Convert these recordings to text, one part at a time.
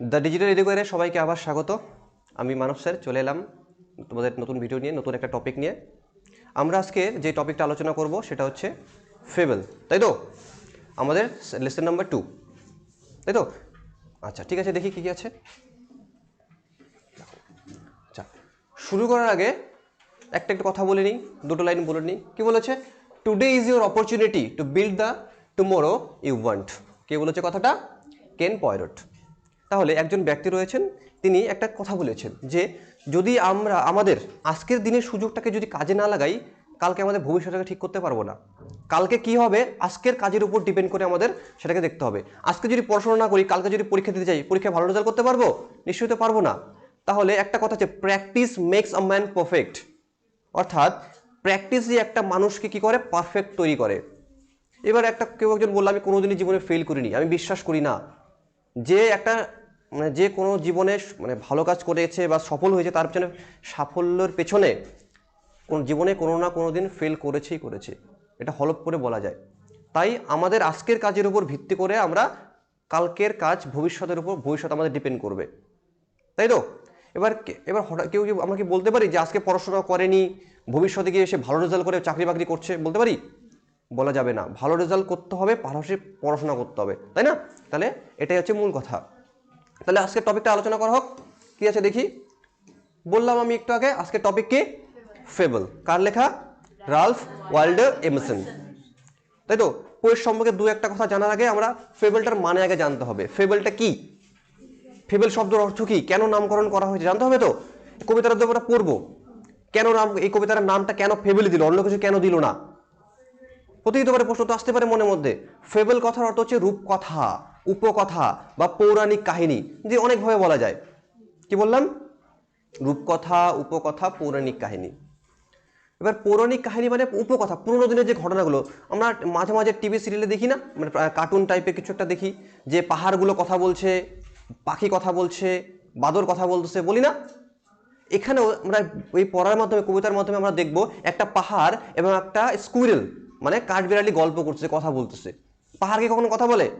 The digital এডুকেয়ারে সবাইকে আবার স্বাগত। আমি মানব স্যার, চলে এলাম তোমাদের নতুন ভিডিও নিয়ে, নতুন একটা টপিক নিয়ে। আমরা আজকে যে টপিকটা আলোচনা করব সেটা হচ্ছে ফেবেল, তাই তো? আমাদের লেসন নাম্বার টু তাই তো? আচ্ছা ঠিক আছে, দেখি কী কী আছে। আচ্ছা শুরু করার আগে একটা একটা কথা বলে নিই, দুটো লাইন বলে নিই। কী বলেছে? Today is your opportunity to build the tomorrow you want কে বলেছে কথাটা? কেন পয়রট। তাহলে একজন ব্যক্তি রয়েছেন, তিনি একটা কথা বলেছেন যে, যদি আমরা, আমাদের আজকের দিনের সুযোগটাকে যদি কাজে না লাগাই, কালকে আমাদের ভবিষ্যৎটাকে ঠিক করতে পারব না। কালকে কি হবে? আজকের কাজের উপর ডিপেন্ড করে আমাদের সেটাকে দেখতে হবে। আজকে যদি পড়াশোনা না করি, কালকে যদি পরীক্ষা দিতে যাই, পরীক্ষায় ভালো রেজাল্ট করতে পারব? নিশ্চয়ই তো পারব না। তাহলে একটা কথা হচ্ছে practice makes a man perfect অর্থাৎ প্র্যাকটিসই একটা মানুষকে কি করে? পারফেক্ট তৈরি করে। এবার একটা কেউ একজন বলল, আমি কোনোদিনই জীবনে ফেল করিনি, আমি বিশ্বাস করি না। যে একটা যে কোনো জীবনে মানে ভালো কাজ করেছে বা সফল হয়েছে, তার পেছনে সাফল্যের পেছনে কোন জীবনে কোনো না কোনো দিন ফেল করেছেই করেছে। এটা হলপ করে বলা যায়। তাই আমাদের আজকের কাজের উপর ভিত্তি করে আমরা কালকের কাজ ভবিষ্যতের উপর, ভবিষ্যৎ আমাদের ডিপেন্ড করবে। তাই তো? এবার এবার হঠাৎ কেউ আমরা কি বলতে পারি যে আজকে পড়াশোনা করেনি, ভবিষ্যতে গিয়ে সে ভালো রেজাল্ট করে চাকরি বাকরি করছে, বলতে পারি? বলা যাবে না। ভালো রেজাল্ট করতে হবে, পাশাপাশি পড়াশোনা করতে হবে। তাই না? তাহলে এটাই হচ্ছে মূল কথা। তাহলে আজকের টপিকটা আলোচনা করা হোক। কি আছে দেখি? বললাম আমি একটু আগে, আজকের টপিক কি? ফেবল কার লেখা? Ralph Waldo Emerson. তাই তো? পোয়ের সম্পর্কে দু একটা কথা জানার আগে আমরা ফেবলটার মানে আগে জানতে হবে। ফেবলটা কি? ফেবেল শব্দের অর্থ কি? কেন নামকরণ করা হয়েছে? জানতে হবে তো? কবিতাটা তো পড়ব। কেন নাম এই কবিতার নামটা কেন ফেবেলি দিল? অন্য কিছু কেন দিল না? প্রতিহিত পারে প্রশ্ন তো আসতে পারে মনের মধ্যে। ফেবেল কথার অর্থ হচ্ছে রূপকথা, উপকথা বা পৌরাণিক কাহিনী, যে অনেকভাবে বলা যায়। কি বললাম? রূপকথা, উপকথা, পৌরাণিক কাহিনী। এবার পৌরাণিক কাহিনী মানে উপকথা, পুরোনো দিনের যে ঘটনাগুলো, আমরা মাঝে মাঝে টিভি সিরিয়ালে দেখি না? মানে কার্টুন টাইপের কিছু একটা দেখি, যে পাহাড়গুলো কথা বলছে, পাখি কথা বলছে বাদর কথা বলতেছে, বলি না? এখানেও আমরা ওই পড়ার মাধ্যমে, কবিতার মাধ্যমে আমরা দেখব একটা পাহাড় এবং একটা স্কুইরেল মানে কাঠবিড়ালি গল্প করছে কথা বলতেছে। পাহাড়কে কখনো কথা বলে?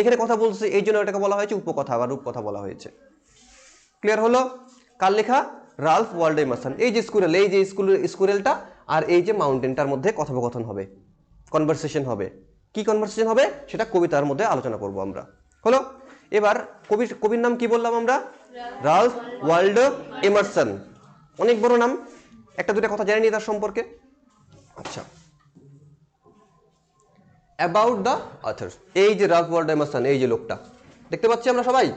এখানে কথা বলতেছে এই জন্য এটাকে বলা হয়েছে উপকথা বা রূপকথা বলা হয়েছে। ক্লিয়ার হলো? কার লেখা? রালফ ওয়ার্ল্ড এমারসন এই যে স্কুরেল এই যে স্কুল স্কুরেলটা আর এই যে মাউন্টেনটার মধ্যে কথোপকথন হবে কনভারসেশন হবে। কি কনভারসেশন হবে? সেটা কবিতার মধ্যে আলোচনা করব আমরা। হলো? এবার কবি কবির নাম কি বললাম আমরা? রালফ ওয়ার্ল্ড এমারসন অনেক বড় নাম। একটা দুটা কথা জানি নি তার সম্পর্কে। আচ্ছা। অ্যাবাউট দ্য অথর এই যে রালফ ওয়ার্ল্ড এমারসন এই যে লোকটা। দেখতে পাচ্ছি আমরা সবাই?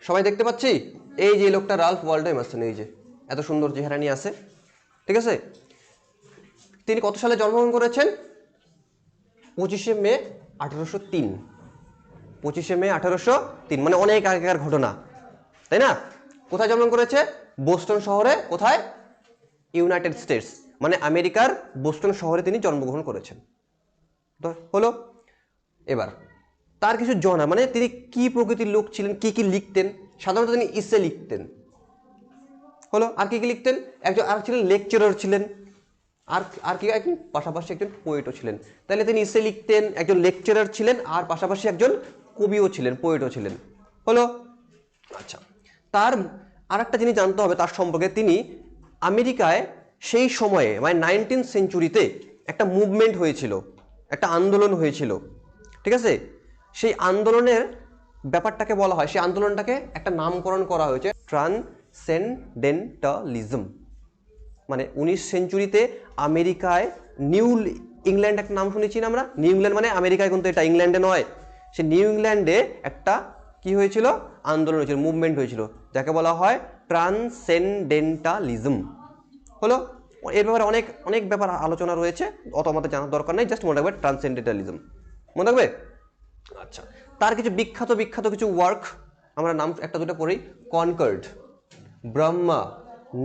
সবাই দেখতে পাচ্ছি? এই যে লোকটা রালফ ওয়ার্ল্ড এমারসন এই যে। এত সুন্দর চেহারা নিয়ে আছে। ঠিক আছে? তিনি কত সালে জন্মগ্রহণ করেছেন? পঁচিশে মে আঠারোশো তিন। পঁচিশে মে আঠারোশো তিন মানে অনেক আগেকার ঘটনা। তাই না? কোথায় জন্মগ্রহণ করেছে? বোস্টন শহরে। কোথায়? United States. মানে আমেরিকার বোস্টন শহরে তিনি জন্মগ্রহণ করেছেন। হলো, এবার, তার কিছু জনা মানে তিনি কি প্রকৃতির লোক ছিলেন, কি কি লিখতেন? সাধারণত তিনি ইসে লিখতেন। হলো, আর কি কি লিখতেন? একজন, আর ছিলেন লেকচারার ছিলেন, আর আর কি, একজন, পাশাপাশি একজন পোয়েটও ছিলেন। তাহলে তিনি ইসে লিখতেন, একজন লেকচারার ছিলেন, আর পাশাপাশি একজন কবিও ছিলেন পোয়েটও ছিলেন। হলো আচ্ছা তার আর একটা জিনিস জানতে হবে, তার সম্পর্কে তিনি আমেরিকায় সেই সময়ে মানে নাইনটিন সেঞ্চুরিতে একটা মুভমেন্ট হয়েছিল, একটা আন্দোলন হয়েছিল, ঠিক আছে? সেই আন্দোলনের ব্যাপারটাকে বলা হয়, সেই আন্দোলনটাকে একটা নামকরণ করা হয়েছে ট্রান্সেন্ডেন্টালিজম মানে উনিশ সেঞ্চুরিতে আমেরিকায় নিউ ইংল্যান্ড, একটা নাম শুনেছি না আমরা? নিউ ইংল্যান্ড মানে আমেরিকায় কিন্তু এটা ইংল্যান্ডে নয়। সে নিউ ইংল্যান্ডে একটা কি হয়েছিল? আন্দোলন হয়েছিল মুভমেন্ট হয়েছিল, যাকে বলা হয় ট্রান্সেন্ডেন্টালিজম হলো এর ব্যাপারে অনেক অনেক ব্যাপার আলোচনা রয়েছে। অত আমাদের জানার দরকার নেই জাস্ট মনে রাখবে ট্রান্সেন্ডেন্টালিজম মনে রাখবে আচ্ছা তার কিছু বিখ্যাত বিখ্যাত কিছু ওয়ার্ক আমরা নাম একটা দুটো পড়ি Concord Brahma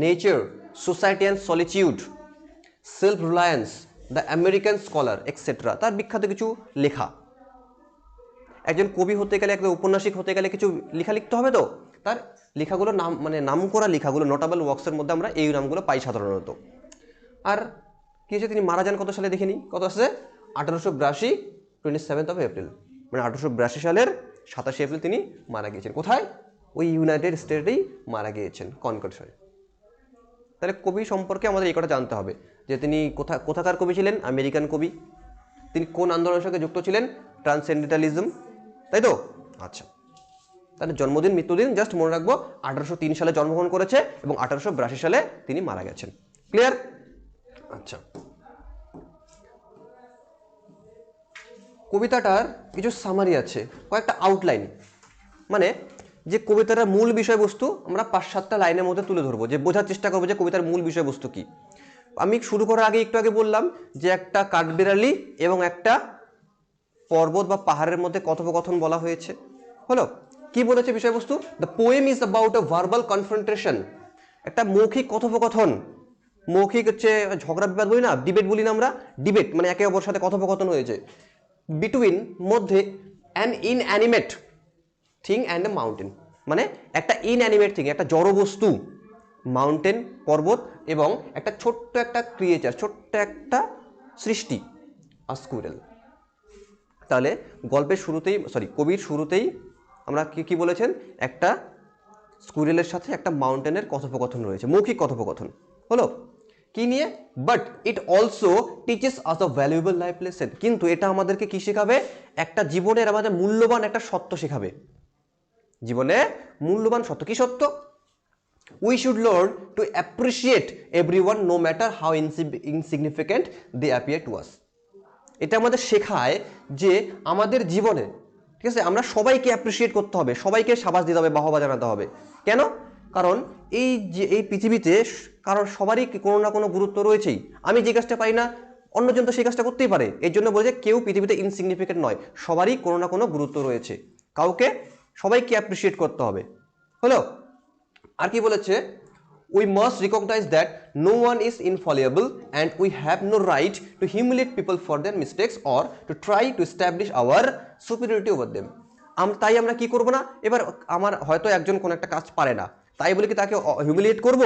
nature society and solitude self reliance the American scholar etcetera তার বিখ্যাত কিছু লেখা। একজন কবি হতে গেলে, একজন উপন্যাসিক হতে গেলে কিছু লেখা লিখতে হবে তো? তার লেখাগুলো নাম মানে নাম করা লেখাগুলো নোটাবল ওয়ার্কসের মধ্যে আমরা এই নামগুলো পাই সাধারণত। আর কি হয়েছে তিনি মারা যান কত সালে দেখিনি কত আসছে? আঠারোশো বিরাশি টোয়েন্টি সেভেন্থ অফ এপ্রিল মানে আঠারোশো বিরাশি সালের সাতাশে এপ্রিল তিনি মারা গিয়েছেন। কোথায়? ওই ইউনাইটেড স্টেটেই মারা গিয়েছেন কনকর্ডশনে তাহলে কবি সম্পর্কে আমাদের এই কথা জানতে হবে। যে তিনি কোথা, কোথাকার কবি ছিলেন? আমেরিকান কবি। তিনি কোন আন্দোলনের সঙ্গে যুক্ত ছিলেন? ট্রান্সেন্ডেন্টালিজম তাই তো? আচ্ছা। তাহলে জন্মদিন, মৃত্যুদিন জাস্ট মনে রাখব, আঠারোশো তিন সালে জন্মগ্রহণ করেছে এবং আঠারোশো বিরাশি সালে তিনি মারা গেছেন। ক্লিয়ার আচ্ছা। কবিতাটার কিছু সামারি আছে, কয়েকটা আউটলাইন মানে যে কবিতাটার মূল বিষয়বস্তু আমরা পাঁচ সাতটা লাইনের মধ্যে তুলে ধরবো, যে বোঝার চেষ্টা করব যে কবিতার মূল বিষয়বস্তু কি। আমি শুরু করার আগে একটু আগে বললাম যে একটা কাঠবিড়ালি এবং একটা পর্বত বা পাহাড়ের মধ্যে কথোপকথন বলা হয়েছে। হলো, কি বলেছে বিষয়বস্তু? The poem is about a verbal confrontation একটা মৌখিক কথোপকথন। মৌখিক হচ্ছে ঝগড়া বিবাদ বলি না ডিবেট বলি না আমরা ডিবেট মানে একে অপরের সাথে কথোপকথন হয়েছে। বিটুইন মধ্যে an inanimate thing and a mountain মানে একটা ইনঅ্যানিমেট থিং একটা জড় বস্তু মাউন্টেন পর্বত এবং একটা ছোট্ট একটা ক্রিয়েচার ছোট্ট একটা সৃষ্টি আস্কুরেল তাহলে গল্পের শুরুতেই সরি কবির শুরুতেই আমরা কি কি বলেছেন? একটা স্কুরেলের সাথে একটা মাউন্টেনের কথোপকথন রয়েছে, মৌখিক কথোপকথন। হলো? কি নিয়ে? But it also teaches us a valuable life lesson কিন্তু এটা আমাদেরকে কি শেখাবে? একটা জীবনের আমাদের মূল্যবান একটা সত্য শেখাবে। জীবনে মূল্যবান সত্য। কি সত্য? We should learn to appreciate every one no matter how insignificant they appear to us এটা আমাদের শেখায় যে আমাদের জীবনে, ঠিক আছে, আমরা সবাইকে অ্যাপ্রিসিয়েট করতে হবে, সবাইকে সাবাস দিতে হবে, বাহবা জানাতে হবে। কেন? কারণ এই যে, এই পৃথিবীতে কারণ সবারই কোনো না কোনো গুরুত্ব রয়েছেই। আমি যে কাজটা পাই না, অন্যজন তো সেই কাজটা করতেই পারে। এই জন্য বলে যে কেউ পৃথিবীতে ইনসিগনিফিকেন্ট নয়, সবারই কোনো না কোনো গুরুত্ব রয়েছে। কাউকে সবাইকে অ্যাপ্রিসিয়েট করতে হবে। হলো আর কি বলেছে? We must recognise that no one is infallible and we have no right to humiliate people for their mistakes or to try to establish our superiority over them um, তাই আমরা কি করব না? এবার আমার হয়তো একজন কোনো একটা কাজ পারে না। তাই বলে কি তাকে হিউমিলিয়েট করব?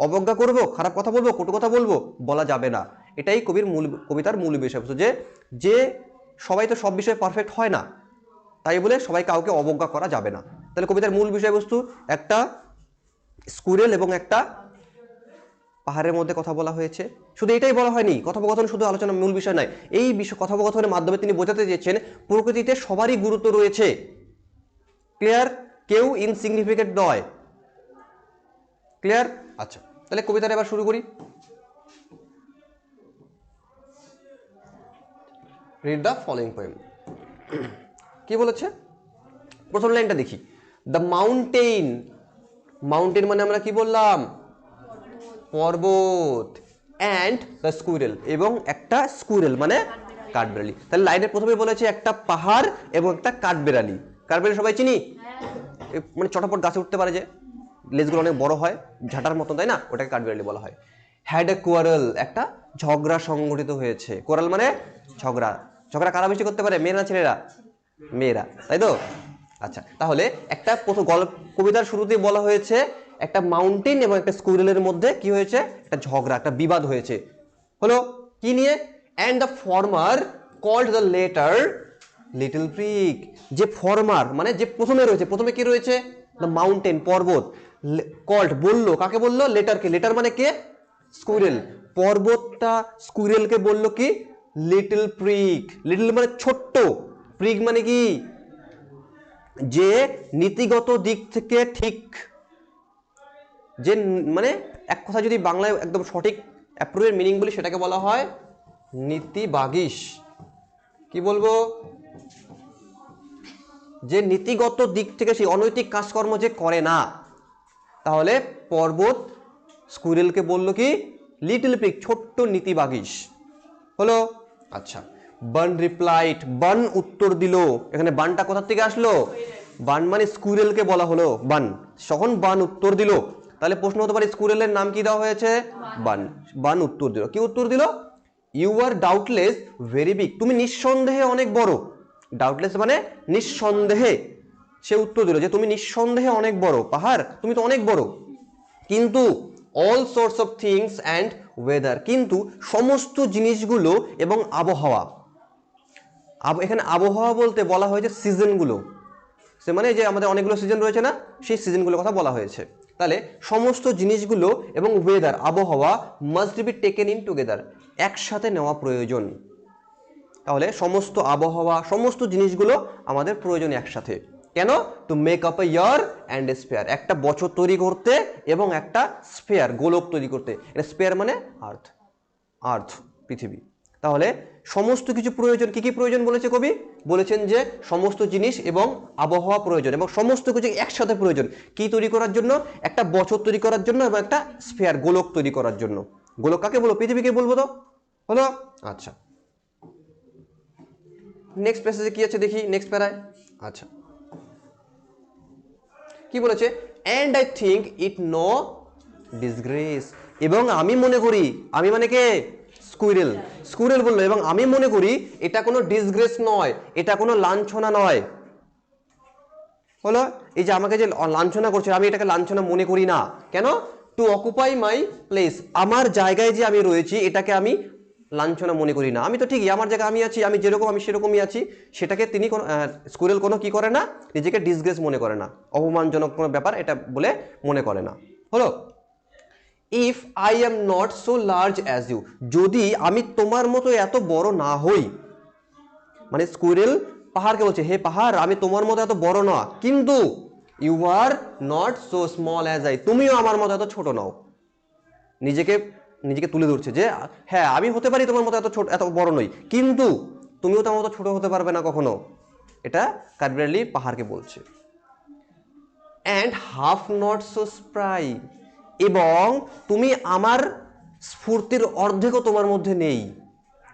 অবজ্ঞা করব, খারাপ কথা বলব, কটু কথা বলব, বলা যাবে না। এটাই কবির মূল, কবিতার মূল বিষয়বস্তু যে যে সবাই তো সব বিষয়ে পারফেক্ট হয় না, তাই বলে সবাই কাউকে অবজ্ঞা করা যাবে না। তাহলে কবিতার মূল বিষয়বস্তু, একটা স্কুরেল এবং একটা পাহাড়ের মধ্যে কথা বলা হয়েছে। শুধু এটাই বলা হয়নি, কথোপকথন শুধু আলোচনা মূল বিষয় নয়। এই বিষয় কথোপকথনের মাধ্যমে তিনি বোঝাতে চেয়েছেন, প্রকৃতিতে সবারই গুরুত্ব রয়েছে। ক্লিয়ার? কেউ ইনসিগনিফিকেন্ট নয়। ক্লিয়ার? আচ্ছা তাহলে কবিতাটা এবার শুরু করি। রিড দ্য ফলোয়িং পোয়েম কি বলেছে? প্রথম লাইনটা দেখি। দ্য মাউন্টেন মাউন্টেন মানে আমরা কি বললাম? পর্বত অ্যান্ড দ্য স্কুইরেল এবং একটা স্কুইরেল মানে কাঠবেড়ালি। তাহলে লাইনের প্রথমে বলেছে একটা পাহাড় এবং একটা কাঠবেড়ালি। কাঠবেড়ালি সবাই চিনি? মানে চটাপট গাছে উঠতে পারে যে। লেজগুলো অনেক বড় হয়, ঝাঁটার মতো তাই না? ওটাকে কাঠবেড়ালি বলা হয়। হ্যাড এ কোয়ারেল একটা ঝগড়া সংগঠিত হয়েছে। কোরাল মানে ঝগড়া। ঝগড়া কারা বেশি করতে পারে, মেয়েরা ছেলেরা? মেয়েরা, তাই তো? আচ্ছা তাহলে একটা প্রথম গল্প, কবিতার শুরুতেই বলা হয়েছে, একটা মাউন্টেন এবং একটা স্কুইরেলের মধ্যে কি হয়েছে? একটা ঝগড়া, একটা বিবাদ হয়েছে। হলো কি নিয়ে? And the former called the latter little prig যে ফর্মার মানে যে প্রথমে রয়েছে, প্রথমে কি রয়েছে? দ্য মাউন্টেন পর্বত। কল্ড বলল, কাকে বলল? লেটারকে লেটার মানে কে? স্কুইরেল পর্বতটা স্কুইরেলকে বলল কি? লিটল প্রিক লিটল মানে ছোট্ট। প্রিক মানে কি? যে নীতিগত দিক থেকে ঠিক। যে মানে এক কথা যদি বাংলায় একদম সঠিক অ্যাপ্রুভের মিনিং বলি, সেটাকে বলা হয় নীতি বাগিস কি বলব? যে নীতিগত দিক থেকে সেই অনৈতিক কাজকর্ম যে করে না তাহলে পর্বত স্কুইরেলকে বলল কি লিটল পিক ছোট্ট নীতি নীতিবাগিস হলো আচ্ছা বান রিপ্লাইড বান উত্তর দিল। এখানে বানটা কোথা থেকে আসলো? বান মানে স্কুইরেলকে বলা হলো, বান। তখন বান উত্তর দিল, তাহলে প্রশ্ন হতে পারে স্কুইরেলের নাম কি দেওয়া হয়েছে? বান। বান উত্তর দিল। কি উত্তর দিল? You are doubtless very big তুমি নিঃসন্দেহে অনেক বড়। ডাউটলেস মানে নিঃসন্দেহে। সে উত্তর দিল যে, তুমি নিঃসন্দেহে অনেক বড়, পাহাড়, তুমি তো অনেক বড়। কিন্তু all sorts of things and weather কিন্তু সমস্ত জিনিসগুলো এবং আবহাওয়া। আব- এখানে আবহাওয়া বলতে বলা হয়েছে সিজনগুলো। সে মানে যে, আমাদের অনেকগুলো সিজন রয়েছে না, সেই সিজনগুলোর কথা বলা হয়েছে। তাহলে সমস্ত জিনিসগুলো এবং ওয়েদার আবহাওয়া must be taken in together একসাথে নেওয়া প্রয়োজন। তাহলে সমস্ত আবহাওয়া, সমস্ত জিনিসগুলো আমাদের প্রয়োজন একসাথে। কেন? To make up a year and sphere একটা বছর তৈরি করতে এবং একটা স্পেয়ার গোলক তৈরি করতে। এটা স্পেয়ার মানে আর্থ আর্থ পৃথিবী। তাহলে সমস্ত কিছু প্রয়োজন, কি কি প্রয়োজন বলেছে কবি? বলেছেন যে সমস্ত জিনিস এবং আবহাওয়া প্রয়োজন এবং সমস্ত কিছু একসাথে প্রয়োজন। কি তৈরি করার জন্য? একটা বছর তৈরি করার জন্য এবং একটা স্পেয়ার গোলক তৈরি করার জন্য। গোলক কাকে বলব পৃথিবীকে বলব তো? হলো? আচ্ছা। নেক্সট প্যাসেজে কি আছে দেখি? নেক্সট প্যারায় আচ্ছা। কি বলেছে? And I think it no disgrace এবং আমি মনে করি, আমি মানে কে? স্কুইরেল। স্কুইরেল বলল, এবং আমি মনে করি এটা কোনো ডিসগ্রেস নয়, এটা কোনো লাঞ্ছনা নয়। হলো এই যে আমাকে যে লাঞ্ছনা করছে, আমি এটাকে লাঞ্ছনা মনে করি না। কেন? টু অকুপাই মাই প্লেস আমার জায়গায় যে আমি রয়েছি, এটাকে আমি লাঞ্ছনা মনে করি না। আমি তো ঠিকই, আমার জায়গায় আমি আছি, আমি যেরকম, আমি সেরকমই আছি। সেটাকে তিনি কোনো স্কুরেল কোনো কি করে না, নিজেকে ডিসগ্রেস মনে করে না। অপমানজনক কোনো ব্যাপার এটা বলে মনে করে না। হলো if I am not so large as you যদি আমি তোমার মতো এত বড় না হই মানে স্কুরেল পাহাড়কে বলছে, হে পাহাড়, আমি তোমার মতো এত বড় না, কিন্তু you are not so small as I তুমিও আমার মতো এত ছোট নাও। নিজেকে নিজেকে তুলে ধরছে যে হ্যাঁ আমি হতে পারি তোমার মতো এত ছোট এত বড় নই। কিন্তু তুমিও তোমার মতো ছোট হতে পারবে না কখনো। এটা কার্বিরালি পাহাড়কে বলছে। And half not so spry এবং তুমি আমার স্ফূর্তির অর্ধেকও তোমার মধ্যে নেই।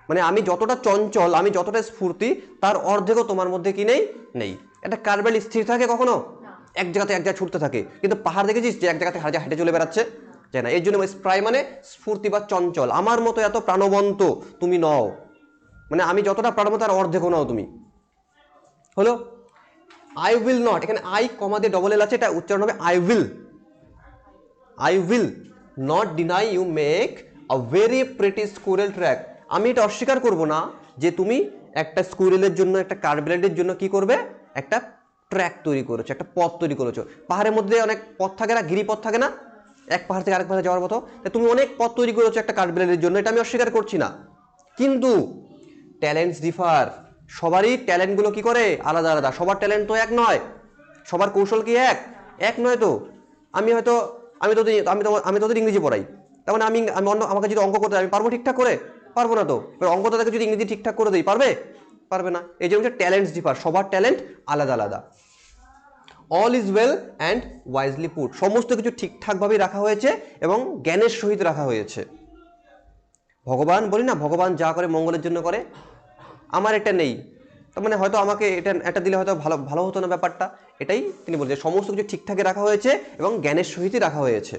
মানে আমি যতটা চঞ্চল আমি যতটা স্ফূর্তি তার অর্ধেকও তোমার মধ্যে কি নেই? নেই। একটা কার্বেল স্থির থাকে কখনো? এক জায়গাতে এক জায়গায় ছুটতে থাকে। কিন্তু পাহাড় দেখেছিস যে এক জায়গাতে হাজার হেঁটে চলে বেড়াচ্ছে? যায় না। এর জন্য স্প্রাই মানে স্ফূর্তি বা চঞ্চল। আমার মতো এত প্রাণবন্ত তুমি নও। মানে আমি যতটা প্রাণবন্ত, তার অর্ধেকও নাও তুমি। হলো? আই উইল নট এখানে আই কমা দিয়ে ডবল এল আছে, এটা উচ্চারণ হবে I will I will not deny you make a very pretty squirrel track আমি এটা অস্বীকার করব না যে তুমি একটা স্কুরেলের জন্য, একটা কার্বেলেটের জন্য কি করবে? একটা ট্র্যাক তৈরি করেছ, একটা পথ তৈরি করেছ। পাহাড়ের মধ্যে অনেক পথ থাকে না, গিরিপথ থাকে না? এক পাহাড় থেকে আরেক পাহাড়ে যাওয়ার মতো। তা তুমি অনেক পথ তৈরি করেছ একটা কার্বেলেটের জন্য, এটা আমি অস্বীকার করছি না। কিন্তু ট্যালেন্টস ডিফার সবারই ট্যালেন্টগুলো কি করে? আলাদা আলাদা। সবার ট্যালেন্ট তো এক নয়। সবার কৌশল কি এক? এক নয় তো। আমি হয়তো, আমি তোদের আমি তো, আমি তোদের ইংরেজি পড়াই। তার মানে আমি আমি অন্য আমাকে যদি অঙ্ক করতে আমি পারব ঠিকঠাক করে? পারব না তো। এবার অঙ্ক তাদেরকে যদি ইংরেজি ঠিকঠাক করে দিই, পারবে? পারবে না। এই জন্য ট্যালেন্টস ডিফার সবার ট্যালেন্ট আলাদা আলাদা। All is well and wisely put সমস্ত কিছু ঠিকঠাকভাবেই রাখা হয়েছে এবং জ্ঞানের সহিত রাখা হয়েছে। ভগবান বলি না, ভগবান যা করে মঙ্গলের জন্য করে, আমার এটা নেই। তার মানে হয়তো আমাকে এটা এটা দিলে হয়তো ভালো ভালো হতো না ব্যাপারটা। এটাই তিনি বলছেন। সমস্ত কিছু ঠিকঠাকই রাখা হয়েছে এবং জ্ঞানের সহিতই রাখা হয়েছে।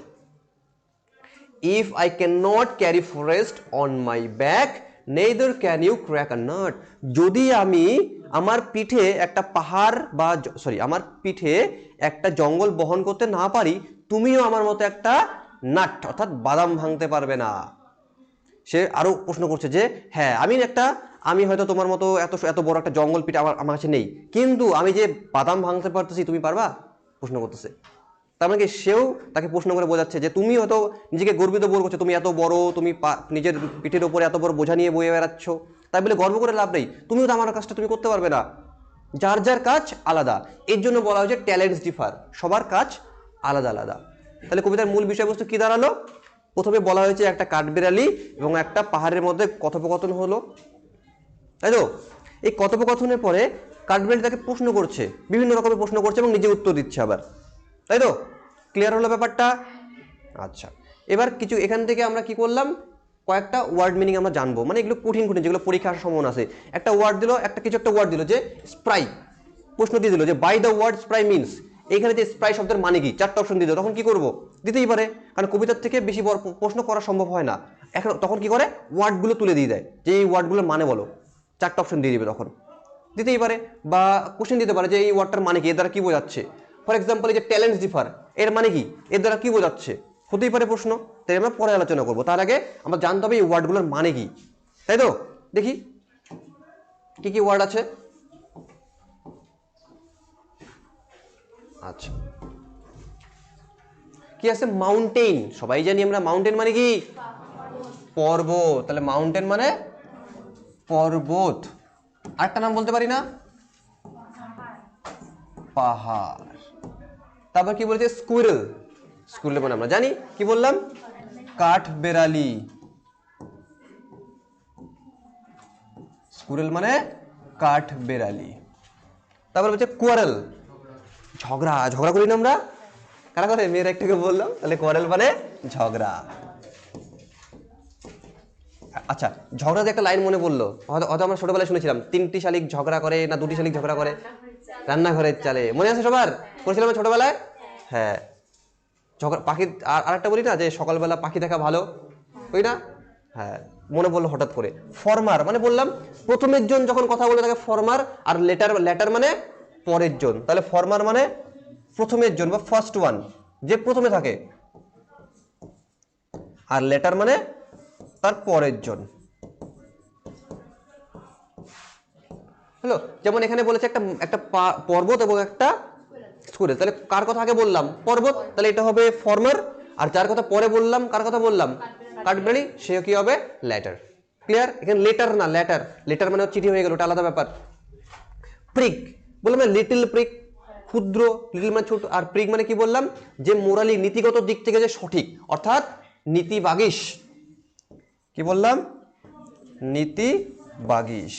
If I can not carry forest on my back neither can you crack a nut যদি আমি আমার পিঠে একটা পাহাড় বা সরি আমার পিঠে একটা জঙ্গল বহন করতে না পারি, তুমিও আমার মতো একটা নাট, অর্থাৎ বাদাম ভাঙতে পারবে না। সে আরও প্রশ্ন করছে যে হ্যাঁ আমি একটা, আমি হয়তো তোমার মতো এত এত বড় একটা জঙ্গল পিঠে আমার আমার কাছে নেই। কিন্তু আমি যে বাদাম ভাঙতে পারতেছি, তুমি পারবা? প্রশ্ন করতেছে। তার মানে কি সেও তাকে প্রশ্ন করে বোঝাচ্ছে যে তুমি হয়তো নিজেকে গর্বিত বোধ করছ, তুমি এত বড়, তুমি নিজের পিঠের উপরে এত বড় বোঝা নিয়ে বয়ে বেড়াচ্ছ। তাই বলে গর্ব করে লাভ নেই। তুমিও তো আমার কাজটা তুমি করতে পারবে না। যার যার কাজ আলাদা। এর জন্য বলা হয়েছে ট্যালেন্টস ডিফার সবার কাজ আলাদা আলাদা। তাহলে কবিতার মূল বিষয়বস্তু কি দাঁড়াল? প্রথমে বলা হয়েছে একটা কাঠবিড়ালি এবং একটা পাহাড়ের মধ্যে কথোপকথন হলো। তাই তো? এই কথোপকথনের পরে কাঠবিড়ালি তাকে প্রশ্ন করছে, বিভিন্ন রকমের প্রশ্ন করছে এবং নিজে উত্তর দিচ্ছে আবার। তাই তো? ক্লিয়ার হলো ব্যাপারটা? আচ্ছা এবার কিছু, এখান থেকে আমরা কি করলাম? কয়েকটা ওয়ার্ড মিনিং আমরা জানব। মানে এগুলো কঠিন কঠিন, যেগুলো পরীক্ষা আসার সম্ভাবনা আছে। একটা ওয়ার্ড দিল, একটা কিছু একটা ওয়ার্ড দিল যে স্প্রাই প্রশ্ন দিয়ে দিল যে by the word spry means এখানে যে স্প্রাই শব্দের মানে কি? চারটা অপশন দিয়ে দিল, তখন কি করব? দিতেই পারে, কারণ কবিতার থেকে বেশি বড় প্রশ্ন করা সম্ভব হয় না। এখন তখন কি করে? ওয়ার্ডগুলো তুলে দিয়ে দেয়, যে এই ওয়ার্ডগুলোর মানে বলো। চারটা অপশন দিয়ে দিবে তখন। দিতেই পারে, বা কোশ্চেন দিতে পারে যে এই ওয়ার্ডটার মানে কি? এর দ্বারা কী বোঝাচ্ছে? ফর এক্সাম্পল এই যে ট্যালেন্টস ডিফার এর মানে কি? এর দ্বারা কি বোঝাচ্ছে? হতেই পারে প্রশ্ন, তাই আমরা পরে আলোচনা করব। তার আগে আমরা জানতে হবে এই ওয়ার্ডগুলোর মানে কি। তাই তো? দেখি, কি কি ওয়ার্ড আছে? আচ্ছা। কি আছে? মাউন্টেন সবাই জানি আমরা। মাউন্টেন মানে কি? পর্বত। তাহলে মাউন্টেন মানে পর্বত। আরেকটা নাম বলতে পারি না? পাহাড়। তারপর কি বলেছে? স্কুইরেল। স্কুইরেল মানে আমরা জানি। কি বললাম? কাঠ বেড়ালি স্কুরেল মানে কাঠ বেড়ালি তারপর বলছে কোয়ারেল। ঝগড়া ঝগড়া করি না আমরা। কারা করে? মেয়ের একটাকে বললাম। তাহলে কোয়ারেল মানে ঝগড়া। আচ্ছা ঝগড়া দিয়ে একটা লাইন মনে পড়ল। হয়তো হয়তো আমরা ছোটবেলায় শুনেছিলাম, তিনটি শালিক ঝগড়া করে না দুটি শালিক ঝগড়া করে। রান্নাঘরের চালে। মনে আছে সবার? করেছিলাম ছোটবেলায়? হ্যাঁ। পাখি আর আরেকটা বলি না, যে সকালবেলা পাখি দেখা ভালো? ওই না? হ্যাঁ। মনে পড়ল হঠাৎ করে। ফরমার মানে বললাম, প্রথমের জন যখন কথা বলে তাকে ফরমার, আর লেটার লেটার মানে পরের জন। তাহলে ফরমার মানে প্রথমের জন বা ফার্স্ট ওয়ান যে প্রথমে থাকে। আর লেটার মানে তার পরের জন। হলো যেমন এখানে বলেছে একটা একটা পর্বত এবং একটা স্কুলে। তাহলে কার কথা আগে বললাম? পর্বত, তাহলে এটা হবে ফর্মার আর যার কথা পরে বললাম, কার কথা বললাম? কাঠবেড়ি সে কি হবে? লেটার ক্লিয়ার এখানে লেটার না লেটার লেটার মানে চিঠি হয়ে গেল, ওটা আলাদা ব্যাপার। প্রিক বললাম না লিটিল প্রিক ক্ষুদ্র লিটিল মানে ছোট, আর প্রিক মানে কি বললাম? যে মোরালি নীতিগত দিক থেকে যে সঠিক, অর্থাৎ নীতি বাগিস কি বললাম? নীতি বাগিস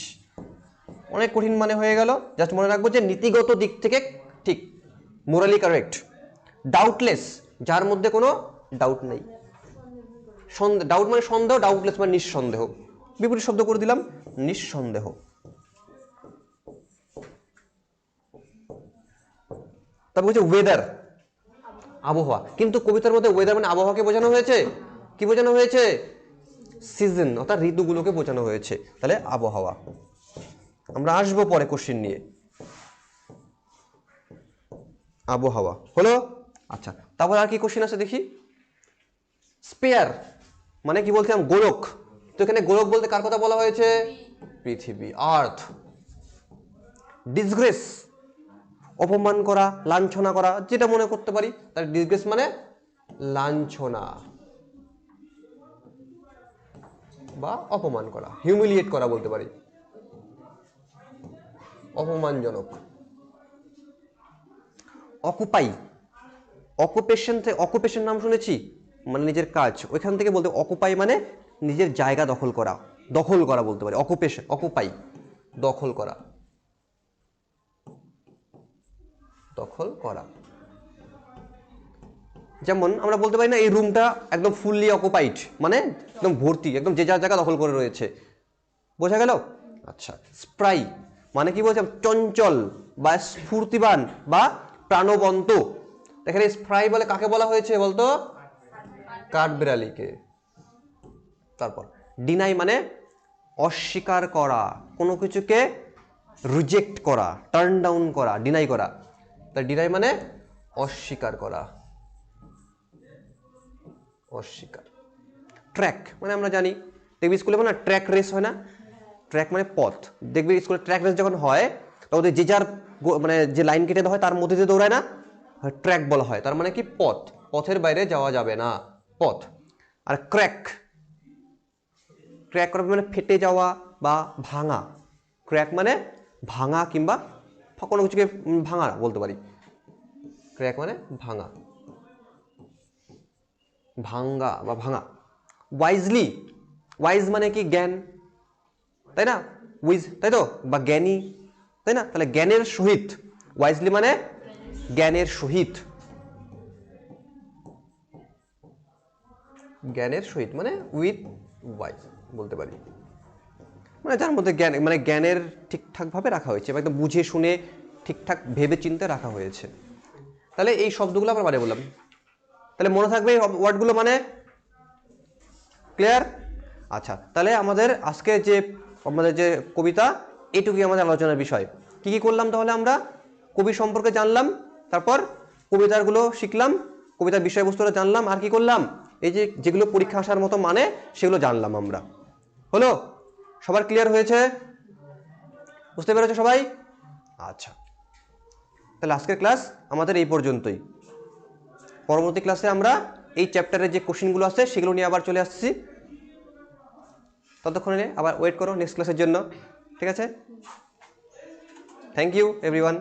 অনেক কঠিন মানে হয়ে গেল। জাস্ট মনে রাখব যে নীতিগত দিক থেকে ঠিক মোরালি কারেক্ট ডাউটলেস যার মধ্যে কোনো ডাউট নেই। সন্দেহ ডাউট মানে সন্দেহ ডাউটলেস মানে নিঃসন্দেহ। বিপরীত শব্দ করে দিলাম, নিঃসন্দেহ। তারপর হচ্ছে ওয়েদার আবহাওয়া। কিন্তু কবিতার মধ্যে ওয়েদার মানে আবহাওয়াকে বোঝানো হয়েছে? কি বোঝানো হয়েছে? সিজন অর্থাৎ ঋতুগুলোকে বোঝানো হয়েছে। তাহলে আবহাওয়া। আমরা আসব পরে কোশ্চিন নিয়ে। আবহাওয়া। হলো? আচ্ছা তারপর আর কি কোশ্চিন আছে দেখি? স্পেয়ার মানে কি বলছিলাম? গোলক। তো এখানে গোলক বলতে কার কথা বলা হয়েছে? পৃথিবী আর্থ ডিসগ্রেস অপমান করা, লাঞ্ছনা করা, যেটা মনে করতে পারি, তার ডিসগ্রেস মানে লাঞ্ছনা বা অপমান করা হিউমিলিয়েট করা বলতে পারি। অপমানজনক। অকুপাই অকুপেশন থেকে অকুপেশন নাম শুনেছি? মানে নিজের কাজ। ওইখান থেকে বলতে অকুপাই মানে নিজের জায়গা দখল করা। দখল করা বলতে পারি। অকুপেশন অকুপাই দখল করা। দখল করা। যেমন আমরা বলতে পারি না, এই রুমটা একদম ফুললি অকুপাইড মানে একদম ভর্তি, একদম যে যার জায়গা দখল করে রয়েছে। বোঝা গেল? আচ্ছা স্প্রাই মানে কি বলছে চঞ্চল বা স্ফূর্তিবান বা প্রাণবন্ত। এখানে স্প্রাই বলে কাকে বলা হয়েছে বলতো? কাঠবিড়ালিকে। তারপর ডিনাই মানে অস্বীকার করা, কোনো কিছুকে রিজেক্ট করা টার্ন ডাউন করা ডিনাই করা। তা ডিনাই মানে অস্বীকার করা। অস্বীকার। ট্র্যাক মানে আমরা জানি। দেখবি স্কুলে মানে ট্র্যাক রেস হয় না? ট্র্যাক মানে পথ। দেখবি স্কুলে ট্র্যাক রেস যখন হয়, তখন যে যার মানে যে লাইন কেটে দেওয়া হয়, তার মধ্যে দিয়ে দৌড়ায় না? ট্র্যাক বলা হয়। তার মানে কি? পথ। পথের বাইরে যাওয়া যাবে না। পথ। আর ক্র্যাক ক্র্যাক করা মানে ফেটে যাওয়া বা ভাঙা। ক্র্যাক মানে ভাঙা কিংবা কোনো কিছুকে ভাঙা বলতে পারি। ক্র্যাক মানে ভাঙা। ভাঙ্গা বা ভাঙা। ওয়াইজলি ওয়াইজ মানে কি? জ্ঞান। তাই না? উইজ তাই তো? বা জ্ঞানী, তাই না? তাহলে জ্ঞানের সহিত ওয়াইজলি মানে জ্ঞানের সহিত। জ্ঞানের সহিত মানে উইথ ওয়াইজ বলতে পারি। মানে যার মধ্যে জ্ঞান মানে জ্ঞানের ঠিকঠাকভাবে রাখা হয়েছে বা একদম বুঝে শুনে ঠিকঠাক ভেবে চিন্তে রাখা হয়েছে। তাহলে এই শব্দগুলো আমরা বারে বললাম। তাহলে মনে থাকবে এই ওয়ার্ডগুলো মানে ক্লিয়ার আচ্ছা তাহলে আমাদের আজকে যে আমাদের যে কবিতা, এটুকুই আমাদের আলোচনার বিষয়। কি কি করলাম তাহলে আমরা? কবি সম্পর্কে জানলাম, তারপর কবিতাগুলো শিখলাম, কবিতার বিষয়বস্তুটা জানলাম, আর কি করলাম? এই যে যেগুলো পরীক্ষা আসার মতো মানে সেগুলো জানলাম আমরা। হলো? সবার ক্লিয়ার হয়েছে? বুঝতে পেরেছ সবাই? আচ্ছা। তাহলে আজকের ক্লাস আমাদের এই পর্যন্তই। পরবর্তী ক্লাসে আমরা এই চ্যাপ্টারের যে কোশ্চেনগুলো আছে, সেগুলো নিয়ে আবার চলে আসছি। ততক্ষণে আবার ওয়েট করো নেক্সট ক্লাসের জন্য ঠিক আছে? Thank you everyone